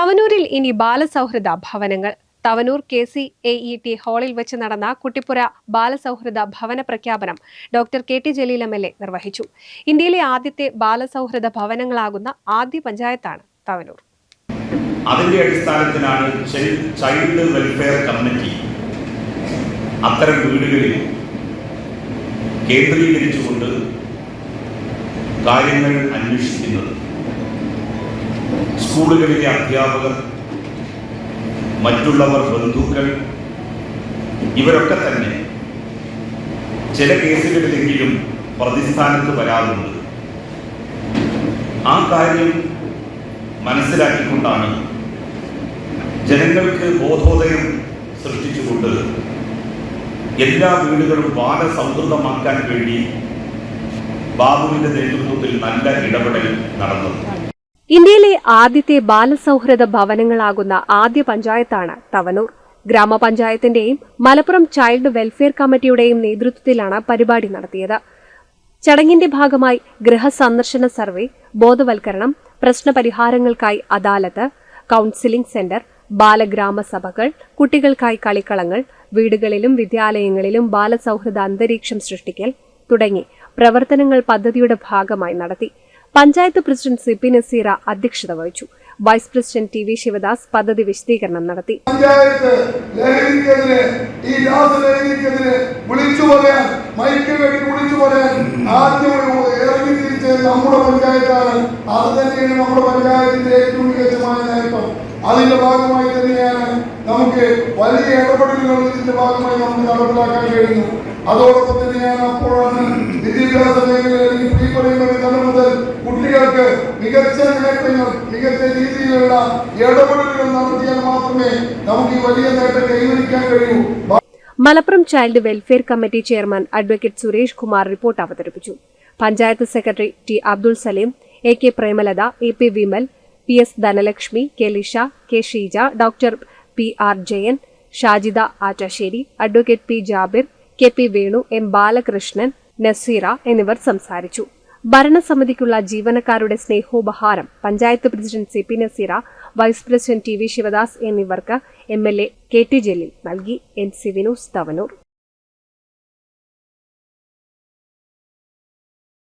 തവനൂരിൽ ഇനി ബാലസൗഹൃദ ഭവനങ്ങൾ. Thavanur K C A E T ഹാളിൽ വെച്ച് നടന്ന കുട്ടിപ്പുര ബാലസൗഹൃദ ഭവന പ്രഖ്യാപനം doctor K T Jaleel M L A നിർവഹിച്ചു. ഇന്ത്യയിലെ ആദ്യത്തെ ബാലസൗഹൃദ ഭവനങ്ങളാകുന്ന ആദ്യ പഞ്ചായത്താണ് തവനൂർ. അതിന്റെ അടിസ്ഥാനത്തിലാണ് ചൈൽഡ് വെൽഫെയർ കമ്മിറ്റി അത്തരം വീടുകളിൽ കേന്ദ്രീകരിച്ചുകൊണ്ട് കാര്യങ്ങൾ അന്വേഷിക്കുന്നത്. സ്കൂളുകളിലെ അധ്യാപകർ മറ്റുള്ളവർ ബന്ധുക്കൾ ഇവരൊക്കെ തന്നെ ചില കേസുകളിലെങ്കിലും പ്രതിസ്ഥാനത്ത് വരാറുണ്ട്. ആ കാര്യം മനസ്സിലാക്കിക്കൊണ്ടാണ് ജനങ്ങൾക്ക് ബോധോദയം സൃഷ്ടിച്ചുകൊണ്ട് എല്ലാ വീടുകളും ബാലസൗഹൃദമാക്കാൻ വേണ്ടി ബാബുവിന്റെ നേതൃത്വത്തിൽ നല്ല ഇടപെടൽ നടന്നത്. ഇന്ത്യയിലെ ആദ്യത്തെ ബാലസൗഹൃദ ഭവനങ്ങളാകുന്ന ആദ്യ പഞ്ചായത്താണ് തവനൂർ. ഗ്രാമപഞ്ചായത്തിന്റെയും മലപ്പുറം ചൈൽഡ് വെൽഫെയർ കമ്മിറ്റിയുടെയും നേതൃത്വത്തിലാണ് പരിപാടി നടത്തിയത്. ചടങ്ങിന്റെ ഭാഗമായി ഗൃഹസന്ദർശന സർവേ ബോധവൽക്കരണം പ്രശ്നപരിഹാരങ്ങൾക്കായി അദാലത്ത് കൌൺസിലിംഗ് സെന്റർ ബാലഗ്രാമസഭകൾ കുട്ടികൾക്കായി കളിക്കളങ്ങൾ വീടുകളിലും വിദ്യാലയങ്ങളിലും ബാലസൗഹൃദ അന്തരീക്ഷം സൃഷ്ടിക്കൽ തുടങ്ങി പ്രവർത്തനങ്ങൾ പദ്ധതിയുടെ ഭാഗമായി നടത്തി. Panchayat president C P Naseera അധ്യക്ഷത വഹിച്ചു. Vice president T V Sivadas പദ്ധതി വിശദീകരണം നടത്തി. ഈ മൈക്കിൽ നമ്മുടെ പഞ്ചായത്താണ്. നമ്മുടെ ഏറ്റവും നേട്ടം അതിന്റെ ഭാഗമായി തന്നെയാണ് നമുക്ക് വലിയ ഇടപെടലുകൾ ഇതിന്റെ ഭാഗമായി നമുക്ക് നടപ്പിലാക്കാൻ കഴിയുന്നു അതോടൊപ്പം തന്നെയാണ് അപ്പോഴാണ് വിദ്യാഭ്യാസ മേഖലയിൽ മികച്ച നേട്ടങ്ങൾ മികച്ച രീതിയിലുള്ള ഇടപെടലുകൾ നടത്തിയാൽ മാത്രമേ നമുക്ക് ഈ വലിയ നേട്ടം കൈവരിക്കാൻ കഴിയൂ. Malappuram child welfare committee chairman advocate Suresh Kumar report അവതരിപ്പിച്ചു. Panchayat secretary T Abdul Saleem A K Premalatha A P Vimal P S Dhanalakshmi K Lisha K Sheeja doctor P R Jayan Shajida Attasseri advocate P Jabir K P Venu M Balakrishnan Naseera എന്നിവർ സംസാരിച്ചു. ഭരണസമിതിക്കുള്ള ജീവനക്കാരുടെ സ്നേഹോപഹാരം panchayat president C P Naseera vice president T V Sivadas എന്നിവർക്ക് M L A K T Jaleel നൽകി. N C Vinos Thavanur.